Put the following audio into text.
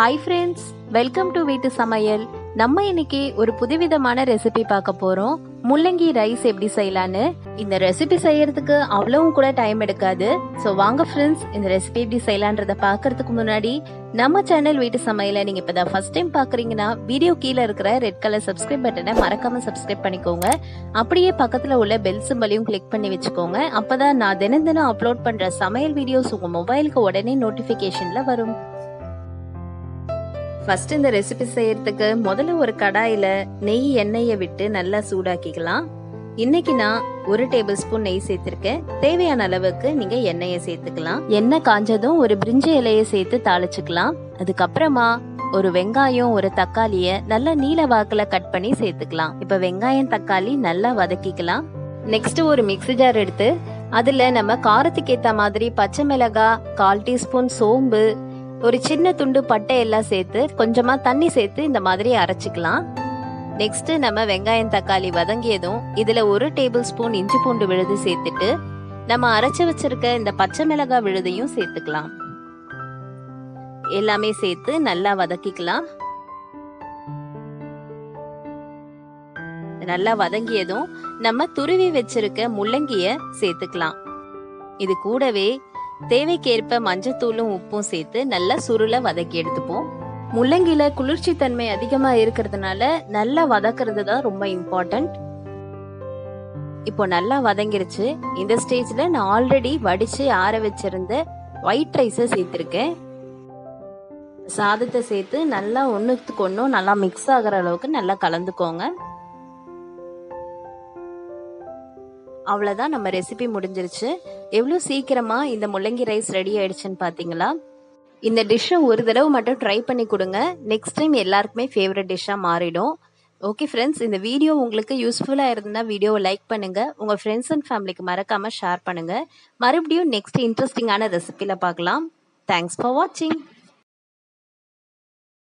Hi friends welcome to வீட்டு சமையல் நம்ம இன்னைக்கு ஒரு புதுவிதமான ரெசிபி பார்க்க போறோம். முள்ளங்கி ரைஸ் எப்படி செய்யலான்னு. இந்த ரெசிபி செய்யறதுக்கு அவ்வளவும் கூட டைம் எடுக்காது. ஸோ வாங்க ஃப்ரெண்ட்ஸ் இந்த ரெசிபி எப்படி செய்யலான்றத பார்க்கறதுக்கு முன்னாடி நம்ம சேனல் வீட்டு சமையலை நீங்க இப்பதான் ஃபர்ஸ்ட் டைம் பாக்குறீங்கன்னா வீடியோ கீழே இருக்கிற ரெட் கலர் சப்ஸ்கிரைப் பட்டனை மறக்காம சப்ஸ்கிரைப் பண்ணிக்கோங்க. அப்படியே பக்கத்துல உள்ள பெல் சிம்பலையும் கிளிக் பண்ணி வச்சுக்கோங்க. அப்பதான் நான் தினம் தினம் அப்லோட் பண்ற சமையல் வீடியோஸ் உங்க மொபைலுக்கு உடனே நோட்டிபிகேஷன்ல வரும். ஃபர்ஸ்ட் இந்த ரெசிபி செய்யறதுக்கு முதல்ல ஒரு கடாயில நெய் எண்ணெயை விட்டு நல்லா சூடாக்கிக்கலாம். இன்னைக்கு நான் ஒரு டேபிள் ஸ்பூன் நெய் சேர்த்திருக்கேன். தேவையான அளவுக்கு நீங்க எண்ணெயை சேர்த்துக்கலாம். எண்ணெய் காஞ்சதும் ஒரு பிரிஞ்சி இலையை சேர்த்து தாளிச்சுக்கலாம். அதுக்கப்புறமா ஒரு வெங்காயம் ஒரு தக்காளிய நல்லா நீல வாக்குல கட் பண்ணி சேர்த்துக்கலாம். இப்ப வெங்காயம் தக்காளி நல்லா வதக்கிக்கலாம். நெக்ஸ்ட் ஒரு மிக்ஸி ஜார் எடுத்து அதுல நம்ம காரத்துக்கு ஏத்த மாதிரி பச்சை மிளகாய் கால் டீஸ்பூன் சோம்பு ஒரு சின்ன துண்டு பட்டை எல்லாம் சேர்த்து கொஞ்சமா தண்ணி சேர்த்து இந்த மாதிரி அரைச்சிக்கலாம். நெக்ஸ்ட் நம்ம வெங்காயம் தக்காளி வதங்கியதும் இதுல ஒரு டேபிள் ஸ்பூன் இஞ்சி பூண்டு விழுது சேர்த்துட்டு நம்ம அரைச்சு வச்சிருக்க இந்த பச்சை மிளகாய் விழுதையும் சேர்த்துக்கலாம். எல்லாமே சேர்த்து நல்லா வதக்கிக்கலாம். நல்லா வதங்கியதும் நம்ம துருவி வச்சிருக்க முள்ளங்கிய சேர்த்துக்கலாம். இது கூடவே தேவைக்கேற்ப மஞ்சத்தூளும் உப்பும் சேர்த்து நல்லா சுருள வதக்கி எடுத்துப்போம். முள்ளங்கில குளிர்ச்சி தன்மை அதிகமா இருக்கிறதுனால நல்லா வதக்குறது தான் ரொம்ப இம்பார்ட்டன்ட் இப்போ நல்லா வதங்கிருச்சு. இந்த ஸ்டேஜ்ல நான் ஆல்ரெடி வடிச்சு ஆற வச்சிருந்த ஒயிட் ரைஸை சேர்த்திருக்கேன். சாதத்தை சேர்த்து நல்லா ஒன்றுத்துக்கு ஒன்றும் நல்லா மிக்ஸ் ஆகிற அளவுக்கு நல்லா கலந்துக்கோங்க. அவ்வளோதான் நம்ம ரெசிபி முடிஞ்சிருச்சு. எவ்வளோ சீக்கிரமாக இந்த முள்ளங்கி ரைஸ் ரெடி ஆயிடுச்சுன்னு பார்த்தீங்களா இந்த டிஷ்ஷை ஒரு தடவை மட்டும் ட்ரை பண்ணி கொடுங்க. நெக்ஸ்ட் டைம் எல்லாருக்குமே ஃபேவரட் டிஷ்ஷாக மாறிடும். ஓகே ஃப்ரெண்ட்ஸ் இந்த வீடியோ உங்களுக்கு யூஸ்ஃபுல்லாக இருந்தால் வீடியோவை லைக் பண்ணுங்கள் உங்கள் ஃப்ரெண்ட்ஸ் அண்ட் ஃபேமிலிக்கு மறக்காமல் ஷேர் பண்ணுங்கள் மறுபடியும் நெக்ஸ்ட் இன்ட்ரெஸ்டிங்கான ரெசிபியில் பார்க்கலாம். தேங்க்ஸ் ஃபார் வாட்சிங்